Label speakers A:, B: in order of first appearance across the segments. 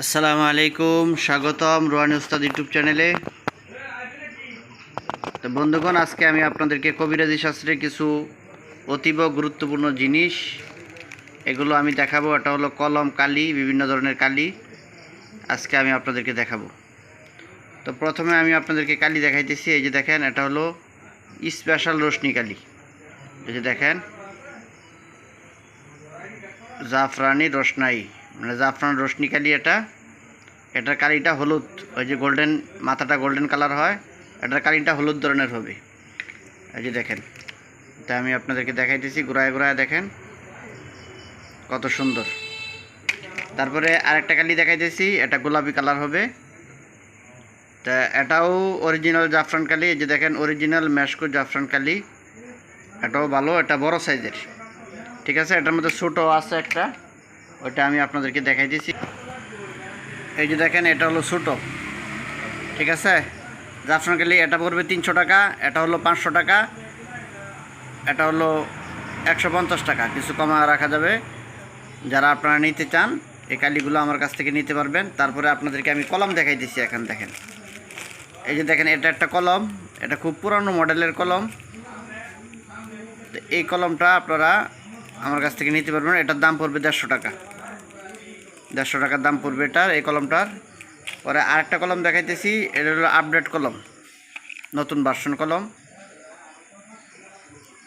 A: আসসালামু আলাইকুম, স্বাগতম রোহানি উস্তাদ ইউটিউব চ্যানেলে। তো বন্ধুগণ, আজকে আমি আপনাদেরকে কবিরাজি শাস্ত্রের কিছু অতীব গুরুত্বপূর্ণ জিনিস, এগুলো আমি দেখাবো। এটা হলো কলম, কালি, বিভিন্ন ধরনের কালি। আজকে আমি আপনাদেরকে দেখাবো। তো প্রথমে আমি আপনাদেরকে কালি দেখাইতেছি। এই যে দেখেন, এটা হলো স্পেশাল রোশনি কালি। এই যে দেখেন, জাফরানি রোশনাই। মানে জাফরান রোশনি কালি এটা, এটার কালিটা হলুদ, ওই যে গোল্ডেন মাথাটা গোল্ডেন কালার হয়, এটার কালিটা হলুদ ধরনের হবে। এই যে দেখেন তা আমি আপনাদেরকে দেখাইতেছি, ঘুরায় ঘুরায় দেখেন, কত সুন্দর। তারপরে আরেকটা কালি দেখাইতেছি, এটা গোলাপি কালার হবে। তা এটাও অরিজিনাল জাফরান কালি, এই যে দেখেন অরিজিনাল ম্যাশকো জাফরান কালি। এটাও ভালো, এটা বড় সাইজের ঠিক আছে, এটার মধ্যে ছোটো আছে একটা। ওইটা আমি আপনাদেরকে দেখাই দিছি। এই যে দেখেন, এটা হলো ছোটো। ঠিক আছে? জাফরান কালি, এটা পড়বে তিনশো টাকা, এটা হলো পাঁচশো টাকা, এটা হলো একশো পঞ্চাশ টাকা। কিছু কমা রাখা যাবে। যারা আপনারা নিতে চান, এই কালিগুলো আমার কাছ থেকে নিতে পারবেন। তারপরে আপনাদেরকে আমি কলম দেখাই দিচ্ছি এখন, দেখেন। এই যে দেখেন, এটা একটা কলম। এটা খুব পুরানো মডেলের কলম। এই কলমটা আপনারা আমার কাছ থেকে নিতে পারবেন। এটার দাম পড়বে দেড়শো টাকা। দেড়শো টাকার দাম পড়বে এটার, এই কলমটার। পরে আরেকটা কলম দেখাইতেছি, এটা হলো আপডেট কলম, নতুন ভার্সন কলম।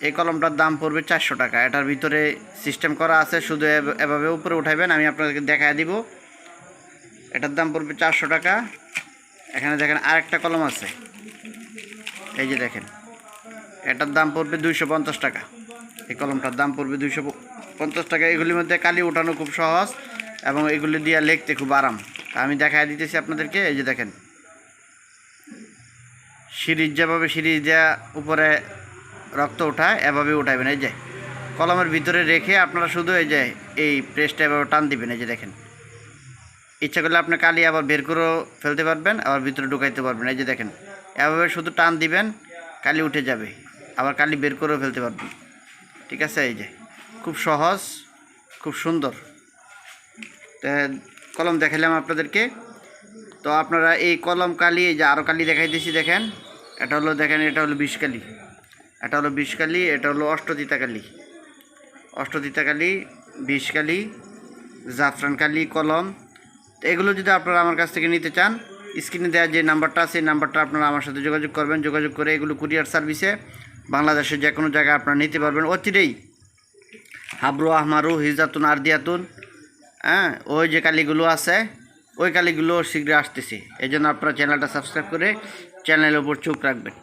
A: এই কলমটার দাম পড়বে চারশো টাকা। এটার ভিতরে সিস্টেম করা আছে, শুধু এভাবে উপরে উঠাইবেন, আমি আপনাদেরকে দেখায় দিব। এটার দাম পড়বে চারশো টাকা। এখানে দেখেন আরেকটা কলম আছে। এই যে দেখেন, এটার দাম পড়বে দুইশো পঞ্চাশ টাকা। এই কলমটার দাম পড়বে দুইশো পঞ্চাশ টাকা। এগুলির মধ্যে কালি ওঠানো খুব সহজ এবং এগুলি দিয়ে লিখতে খুব আরাম। আমি দেখাই দিতেছি আপনাদেরকে, এই যে দেখেন। সিরিজ যেভাবে সিরিজ দেওয়া উপরে রক্ত ওঠায়, এভাবে উঠাবেন এই যে। কলমের ভিতরে রেখে আপনারা শুধু এই যে, এই প্রেসটা এভাবে টান দিবেন, এই যে দেখেন। ইচ্ছা করলে আপনি কালি আবার বের করেও ফেলতে পারবেন, আবার ভিতরে ঢুকাইতে পারবেন, এই যে দেখেন। এভাবে শুধু টান দিবেন, কালি উঠে যাবে। আবার কালি বের করেও ফেলতে পারবেন। ঠিক আছে, এই যে। খুব সহজ, খুব সুন্দর। কলম দেখালাম আপনাদেরকে। তো আপনারা এই কলম কালি, এই যে আরও কালি দেখাইতেছি দেখেন। এটা হলো, দেখেন, এটা হলো বিষ কালি। এটা হলো বিষ কালি, এটা হলো অষ্টতিতা কালি। অষ্টতিতা কালি জাফরান কালি, কলম। এগুলো যদি আপনারা আমার কাছ থেকে নিতে চান, স্ক্রিনে দেওয়া যে নাম্বারটা আছে, এই নাম্বারটা আপনারা আমার সাথে যোগাযোগ করবেন। যোগাযোগ করে এগুলো কুরিয়ার সার্ভিসে বাংলাদেশের যে কোনো জায়গায় আপনারা নিতে পারবেন। অচিরেই হাবরু, আহমারু হিজাতুন আরদিয়াতুন হ্যাঁ ওই যে কালিগুলো আছে, ওই কালিগুলো শীঘ্রই আসতেছে। এই জন্য আপনারা চ্যানেলটা সাবস্ক্রাইব করে চ্যানেলের উপর চোখ রাখবেন।